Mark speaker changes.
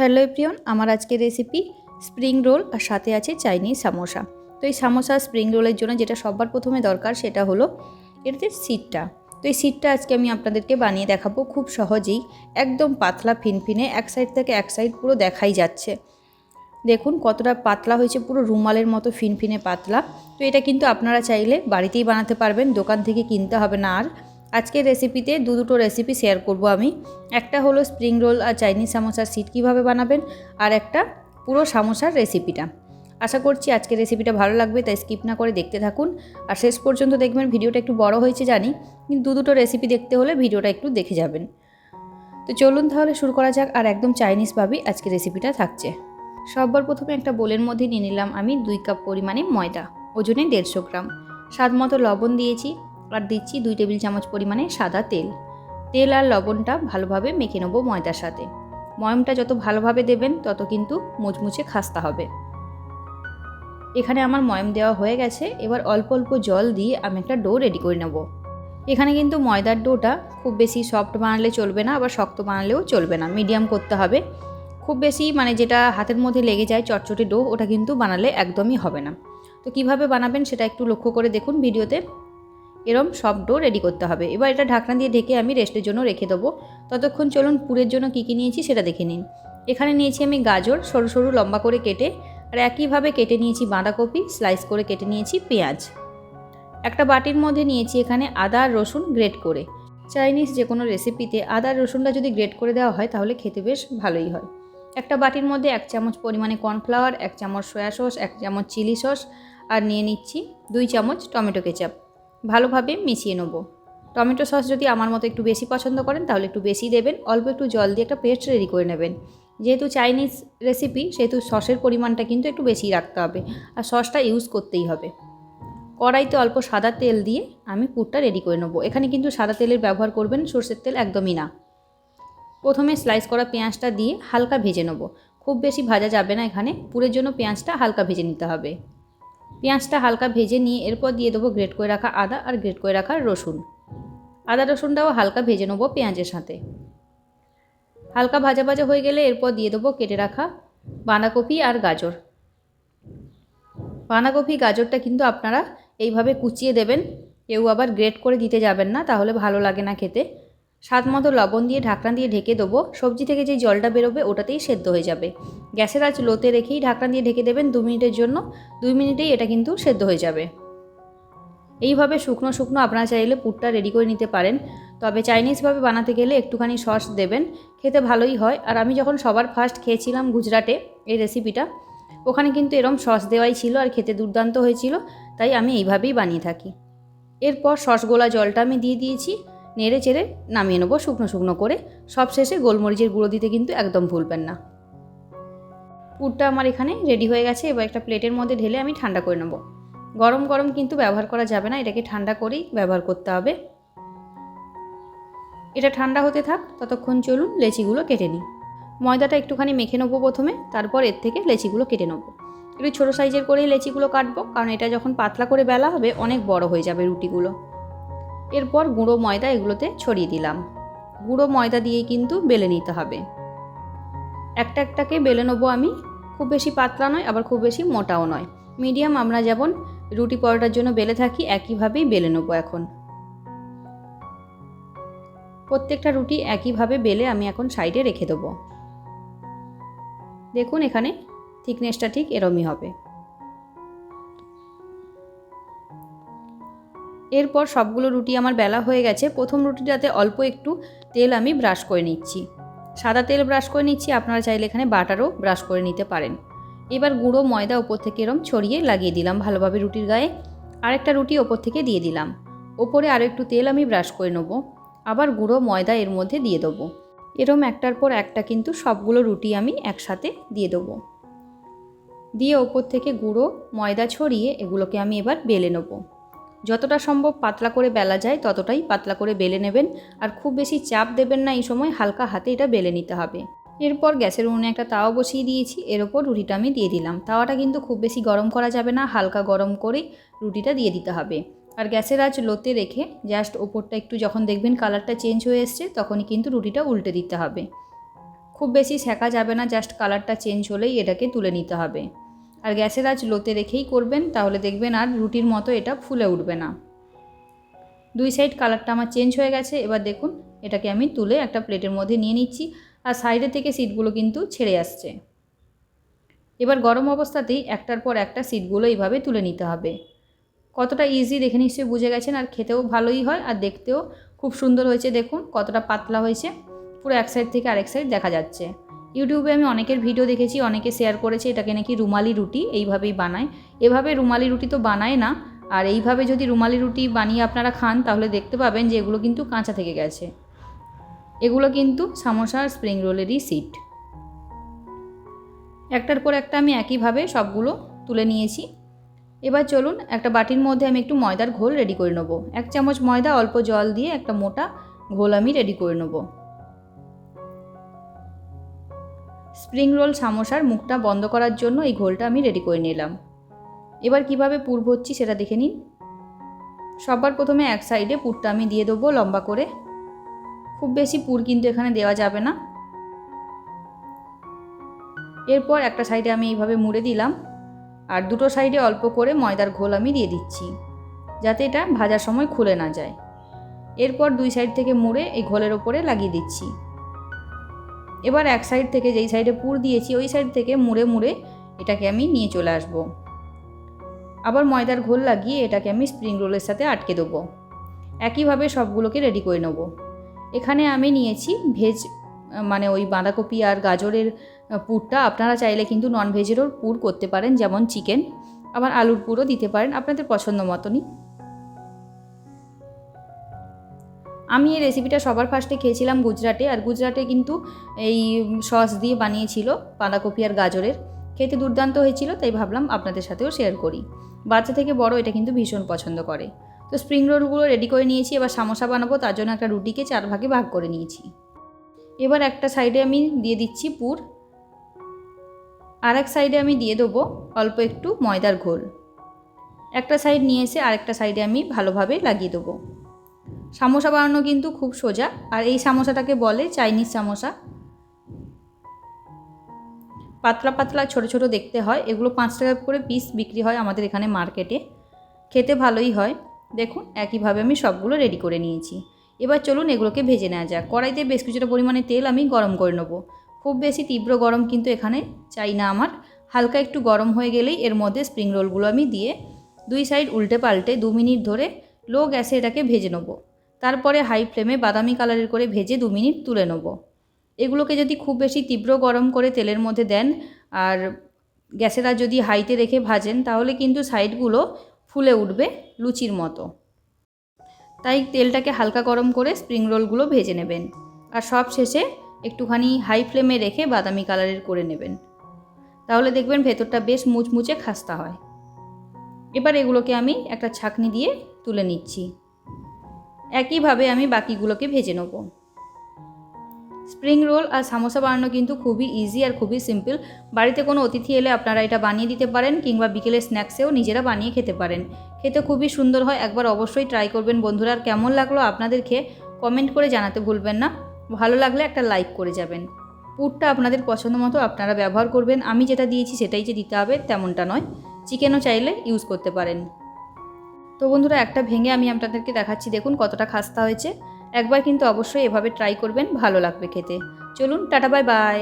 Speaker 1: Hello প্রিয়ন আমার আজকের recipe spring roll আর সাথে আছে চাইনিজ সামোসা তো এই সামোসা স্প্রিং রোলের জন্য যেটা সবার প্রথমে দরকার সেটা হলো এটাতে সিটটা তো এই সিটটা আজকে আমি আপনাদেরকে বানিয়ে দেখাবো খুব সহজেই, একদম পাতলা ফিনফিনে, এক সাইড থেকে এক সাইড পুরো দেখাই যাচ্ছে। দেখুন কতটা পাতলা হয়েছে, পুরো রুমালের মতো ফিনফিনে পাতলা। তো এটা কিন্তু আপনারা চাইলে বাড়িতেই বানাতে পারবেন, দোকান থেকে কিনতে হবে না আর। আজকের রেসিপিতে দু দুটো রেসিপি শেয়ার করব আমি। একটা হলো স্প্রিং রোল আর চাইনিজ সামোসার সিট কীভাবে বানাবেন, আর একটা পুরো সামোসার রেসিপিটা আশা করছি আজকের রেসিপিটা ভালো লাগবে, তাই স্কিপ না করে দেখতে থাকুন। আর শেষ পর্যন্ত দেখবেন ভিডিওটা একটু বড় হয়েছে জানি, কিন্তু দু দুটো রেসিপি দেখতে হলে ভিডিওটা একটু দেখে যাবেন। তো চলুন তাহলে শুরু করা যাক, আর একদম চাইনিজভাবেই আজকের রেসিপিটা থাকছে। সবার প্রথমে একটা বোলের মধ্যে নিয়ে নিলাম আমি দুই কাপ পরিমাণে ময়দা, ওজনে দেড়শো গ্রাম। স্বাদ মতো লবণ দিয়েছি আর দিচ্ছি দুই টেবিল চামচ পরিমাণে সাদা তেল। তেল আর লবণটা ভালোভাবে মেখে নেব ময়দার সাথে। ময়মটা যত ভালোভাবে দেবেন, তত কিন্তু মুচমুচে খাস্তা হবে। এখানে আমার ময়ম দেওয়া হয়ে গেছে। এবার অল্প অল্প জল দিয়ে আমি একটা ডো রেডি করে নেব। এখানে কিন্তু ময়দার ডোটা খুব বেশি সফট বানালে চলবে না, আবার শক্ত বানালেও চলবে না। মিডিয়াম করতে হবে। খুব বেশি মানে যেটা হাতের মধ্যে লেগে যায় চটচটে ডো, ওটা কিন্তু বানালে একদমই হবে না। তো কীভাবে বানাবেন সেটা একটু লক্ষ্য করে দেখুন ভিডিওতে। এরম সব ডো রেডি করতে হবে। এবার এটা ঢাকনা দিয়ে ঢেকে আমি রেস্টের জন্য রেখে দেবো। ততক্ষণ চলুন পুরের জন্য কী কী নিয়েছি সেটা দেখে নিন। এখানে নিয়েছি আমি গাজর, সরু সরু লম্বা করে কেটে, আর একইভাবে কেটে নিয়েছি বাঁধাকপি স্লাইস করে কেটে নিয়েছি পেঁয়াজ। একটা বাটির মধ্যে নিয়েছি এখানে আদা আর রসুন গ্রেট করে। চাইনিজ যে কোনো রেসিপিতে আদা রসুনটা যদি গ্রেট করে দেওয়া হয়, তাহলে খেতে বেশ ভালোই হয়। একটা বাটির মধ্যে এক চামচ পরিমাণে কর্নফ্লাওয়ার এক চামচ সয়া সস এক চামচ চিলি সস আর নিয়ে নিচ্ছি দুই চামচ টমেটো কেচাপ ভালোভাবে মিশিয়ে নেব। টমেটো সস যদি আমার মতো একটু বেশি পছন্দ করেন, তাহলে একটু বেশি দেবেন। অল্প একটু জল দিয়ে একটা পেস্ট রেডি করে নেবেন। যেহেতু চাইনিজ রেসিপি সেহেতু সসের পরিমাণটা কিন্তু একটু বেশি রাখতে হবে। আর সসটা ইউজ করতেই হবে। কড়াইতে অল্প সাদা তেল দিয়ে আমি পুরটা রেডি করে নেব। এখানে কিন্তু সাদা তেলের ব্যবহার করবেন, সর্ষের তেল একদমই না। প্রথমে স্লাইস করা পেঁয়াজটা দিয়ে হালকা ভেজে নেব। খুব বেশি ভাজা যাবে না এখানে। পুরের জন্য পেঁয়াজটা হালকা ভেজে নিতে হবে। পেঁয়াজটা হালকা ভেজে নিয়ে এরপর দিয়ে দেবো গ্রেট করে রাখা আদা আর গ্রেট করে রাখা রসুন। আদা রসুনটাও হালকা ভেজে নেব পেঁয়াজের সাথে। হালকা ভাজা ভাজা হয়ে গেলে এরপর দিয়ে দেবো কেটে রাখা বাঁধাকপি আর গাজর। বাঁধাকপি, গাজরটা কিন্তু আপনারা এইভাবে কুচিয়ে দেবেন, কেউ আবার গ্রেট করে দিতে যাবেন না, তাহলে ভালো লাগে না খেতে। স্বাদ মতো লবণ দিয়ে ঢাকনা দিয়ে ঢেকে দেবো। সবজি থেকে যে জলটা বেরোবে ওটাতেই সেদ্ধ হয়ে যাবে। গ্যাসের আঁচ লোতে রেখেই ঢাকনা দিয়ে ঢেকে দেবেন দু মিনিটের জন্য। দুই মিনিটেই এটা কিন্তু সেদ্ধ হয়ে যাবে। এইভাবে শুকনো শুকনো আপনারা চাইলে পুরটা রেডি করে নিতে পারেন। তবে চাইনিজভাবে বানাতে গেলে একটুখানি সস দেবেন। খেতে ভালোই হয়। আর আমি যখন সবার ফার্স্ট খেয়েছিলাম গুজরাটে এই রেসিপিটা ওখানে কিন্তু এরম সস দেওয়াই ছিল আর খেতে দুর্দান্ত হয়েছিল। তাই আমি এইভাবেই বানিয়ে থাকি। এরপর সস গোলা জলটা আমি দিয়ে দিয়েছি। নেড়ে চেড়ে নামিয়ে নেব শুকনো শুকনো করে। সব শেষে গোলমরিচের গুঁড়ো দিতে কিন্তু একদম ভুলবেন না। পুরটা আমার এখানে রেডি হয়ে গেছে, এবার একটা প্লেটের মধ্যে ঢেলে আমি ঠান্ডা করে নেব। গরম গরম কিন্তু ব্যবহার করা যাবে না, এটাকে ঠান্ডা করেই ব্যবহার করতে হবে। এটা ঠান্ডা হতে থাক, ততক্ষণ চলুন লেচিগুলো কেটে নিই। ময়দাটা একটুখানি মেখে নেব প্রথমে, তারপর এর থেকে লেচিগুলো কেটে নেব। একটু ছোটো সাইজের করেই লেচিগুলো কাটবো, কারণ এটা যখন পাতলা করে বেলা হবে, অনেক বড় হয়ে যাবে রুটিগুলো। এরপর গুঁড়ো ময়দা এগুলোতে ছড়িয়ে দিলাম। গুঁড়ো ময়দা দিয়েই কিন্তু বেলে নিতে হবে। একটা একটাকে বেলে নেব আমি। খুব বেশি পাতলা নয়, আবার খুব বেশি মোটাও নয়। মিডিয়াম আমরা যেমন রুটি পরোটার জন্য বেলে থাকি, একইভাবেই বেলে নেব এখন। প্রত্যেকটা রুটি একইভাবে বেলে আমি এখন সাইডে রেখে দেবো। দেখুন এখানে থিকনেসটা ঠিক এরমই হবে। এরপর সবগুলো রুটি আমার বেলা হয়ে গেছে। প্রথম রুটিটাতে অল্প একটু তেল আমি ব্রাশ করে নিচ্ছি। সাদা তেল ব্রাশ করে নিচ্ছি, আপনারা চাইলে এখানে বাটারও ব্রাশ করে নিতে পারেন। এবার গুঁড়ো ময়দা ওপর থেকে এরম ছড়িয়ে লাগিয়ে দিলাম ভালোভাবে রুটির গায়ে। আরেকটা রুটি ওপর থেকে দিয়ে দিলাম। ওপরে আরও একটু তেল আমি ব্রাশ করে নেব। আবার গুঁড়ো ময়দা এর মধ্যে দিয়ে দেবো। এরম একটার পর একটা কিন্তু সবগুলো রুটি আমি একসাথে দিয়ে দেবো। দিয়ে ওপর থেকে গুঁড়ো ময়দা ছড়িয়ে এগুলোকে আমি এবার বেলে নেব। যতটা সম্ভব পাতলা করে বেলা যায়, ততটাই পাতলা করে বেলে নেবেন। আর খুব বেশি চাপ দেবেন না এই সময়, হালকা হাতে এটা বেলে নিতে হবে। এরপর গ্যাসের উনুনে একটা তাওয়া বসিয়ে দিয়েছি, এর ওপর রুটিটা আমি দিয়ে দিলাম। তাওয়াটা কিন্তু খুব বেশি গরম করা যাবে না, হালকা গরম করে রুটিটা দিয়ে দিতে হবে। আর গ্যাসের আঁচ লোতে রেখে জাস্ট ওপরটা একটু যখন দেখবেন কালারটা চেঞ্জ হয়ে এসছে, তখনই কিন্তু রুটিটা উল্টে দিতে হবে। খুব বেশি সেকা যাবে না, জাস্ট কালারটা চেঞ্জ হলেই এটাকে তুলে নিতে হবে। আর গ্যাসের আঁচ লোতে রেখেই করবেন, তাহলে দেখবেন আর রুটির মতো এটা ফুলে উঠবে না। দুই সাইড কালারটা আমার চেঞ্জ হয়ে গেছে, এবার দেখুন, এটাকে আমি তুলে একটা প্লেটের মধ্যে নিয়ে নিচ্ছি, আর সাইডে থেকে সিটগুলো কিন্তু ছেড়ে আসছে। এবার গরম অবস্থাতেই একটার পর একটা সিটগুলো এইভাবে তুলে নিতে হবে। কতটা ইজি দেখে নিশ্চয়ই বুঝে গেছেন, আর খেতেও ভালোই হয়, আর দেখতেও খুব সুন্দর হয়েছে, দেখুন, কতটা পাতলা হয়েছে, পুরো এক সাইড থেকে আরেক সাইড দেখা যাচ্ছে। ইউটিউবে আমি অনেকের ভিডিও দেখেছি, অনেকে শেয়ার করেছে, এটাকে নাকি রুমালি রুটি এইভাবেই বানায়। এভাবে রুমালি রুটি তো বানায় না, আর এইভাবে যদি রুমালি রুটি বানিয়ে আপনারা খান, তাহলে দেখতে পাবেন যে এগুলো কিন্তু কাঁচা থেকে গেছে। এগুলো কিন্তু সামোসা আর স্প্রিং রোলেরই সিট একটার পর একটা আমি একইভাবে সবগুলো তুলে নিয়েছি। এবার চলুন একটা বাটির মধ্যে আমি একটু ময়দার ঘোল রেডি করে নেব। এক চামচ ময়দা, অল্প জল দিয়ে একটা মোটা ঘোল আমি রেডি করে নেব। স্প্রিং রোল সামোসার মুখটা বন্ধ করার জন্য এই ঘোলটা আমি রেডি করে নিলাম। এবার কীভাবে পুর ভরছি সেটা দেখে নিন। সবার প্রথমে এক সাইডে পুরটা আমি দিয়ে দেবো লম্বা করে। খুব বেশি পুর কিন্তু এখানে দেওয়া যাবে না। এরপর একটা সাইডে আমি এইভাবে মুড়ে দিলাম। আর দুটো সাইডে অল্প করে ময়দার ঘোল আমি দিয়ে দিচ্ছি, যাতে এটা ভাজার সময় খুলে না যায়। এরপর দুই সাইড থেকে মুড়ে এই ঘোলের ওপরে লাগিয়ে দিচ্ছি। এবার এক সাইড থেকে যেই সাইডে পুর দিয়েছি, ওই সাইড থেকে মুড়ে মুড়ে এটাকে আমি নিয়ে চলে আসব। আবার ময়দার ঘোল লাগিয়ে এটাকে আমি স্প্রিং রোলের সাথে আটকে দেবো। একইভাবে সবগুলোকে রেডি করে নেব। এখানে আমি নিয়েছি ভেজ মানে ওই বাঁধাকপি আর গাজরের পুরটা। আপনারা চাইলে কিন্তু নন ভেজেরও পুর করতে পারেন, যেমন চিকেন আবার আলুর পুরও দিতে পারেন, আপনাদের পছন্দ মতনই। আমি এই রেসিপিটা সবার ফার্স্টে খেয়েছিলাম গুজরাটে, আর গুজরাটে কিন্তু এই সস দিয়ে বানিয়েছিল বাঁধাকপি আর গাজরের। খেতে দুর্দান্ত হয়েছিল, তাই ভাবলাম আপনাদের সাথেও শেয়ার করি। বাচ্চা থেকে বড় এটা কিন্তু ভীষণ পছন্দ করে। তো স্প্রিং রোলগুলো রেডি করে নিয়েছি, এবার সামোসা বানাবো, তার জন্য একটা রুটিকে চার ভাগে ভাগ করে নিয়েছি। এবার একটা সাইডে আমি দিয়ে দিচ্ছি পুর। আর এক সাইডে আমি দিয়ে দেবো অল্প একটু ময়দার ঘোল। একটা সাইড নিয়ে এসে আরেকটা সাইডে আমি ভালোভাবে লাগিয়ে দেবো। সামোসা বানানো কিন্তু খুব সোজা, আর এই সামোসাটাকে বলে চাইনিজ সামোসা। পাতলা পাতলা ছোট ছোট দেখতে হয়। এগুলো পাঁচ টাকা করে পিস বিক্রি হয় আমাদের এখানে মার্কেটে খেতে ভালোই হয়। দেখুন, একইভাবে আমি সবগুলো রেডি করে নিয়েছি। এবার চলুন এগুলোকে ভেজে নেওয়া যাক। কড়াইতে বেশ কিছুটা পরিমাণে তেল আমি গরম করে নেব। খুব বেশি তীব্র গরম কিন্তু এখানে চাই না আমার। হালকা একটু গরম হয়ে গেলেই এর মধ্যে স্প্রিং রোলগুলো আমি দিয়ে দুই সাইড উল্টে পাল্টে দু মিনিট ধরে লো গ্যাসে এটাকে ভেজে নেব। তারপরে হাই ফ্লেমে বাদামি কালারের করে ভেজে দু মিনিট তুলে নেব। এগুলোকে যদি খুব বেশি তীব্র গরম করে তেলের মধ্যে দেন আর গ্যাসেরা যদি হাইতে রেখে ভাজেন, তাহলে কিন্তু সাইডগুলো ফুলে উঠবে লুচির মতো। তাই তেলটাকে হালকা গরম করে স্প্রিং রোলগুলো ভেজে নেবেন আর সব শেষে একটুখানি হাই ফ্লেমে রেখে বাদামি কালারের করে নেবেন। তাহলে দেখবেন ভেতরটা বেশ মুচমুচে খাস্তা হয়। এবার এগুলোকে আমি একটা ছাকনি দিয়ে তুলে নিচ্ছি। একইভাবে আমি বাকিগুলোকে ভেজে নেব। স্প্রিং রোল আর সামোসা বানানো কিন্তু খুবই ইজি আর খুবই সিম্পল বাড়িতে কোনো অতিথি এলে আপনারা এটা বানিয়ে দিতে পারেন কিংবা বিকেলের স্ন্যাক্সেও নিজেরা বানিয়ে খেতে পারেন। খেতে খুবই সুন্দর হয়, একবার অবশ্যই ট্রাই করবেন বন্ধুরা। আর কেমন লাগল আপনাদের খেয়ে কমেন্ট করে জানাতে ভুলবেন না। ভালো লাগলে একটা লাইক করে যাবেন। পুরটা আপনাদের পছন্দ মতো আপনারা ব্যবহার করবেন। আমি যেটা দিয়েছি সেটাই যে দিতে হবে, তেমনটা নয়। চিকেনও চাইলে ইউজ করতে পারেন। তো বন্ধুরা, একটা ভেঙে আমি আপনাদেরকে দেখাচ্ছি। দেখুন কতটা খাস্তা হয়েছে। একবার কিন্তু অবশ্যই এভাবে ট্রাই করবেন, ভালো লাগবে খেতে। চলুন, টাটা বাই বাই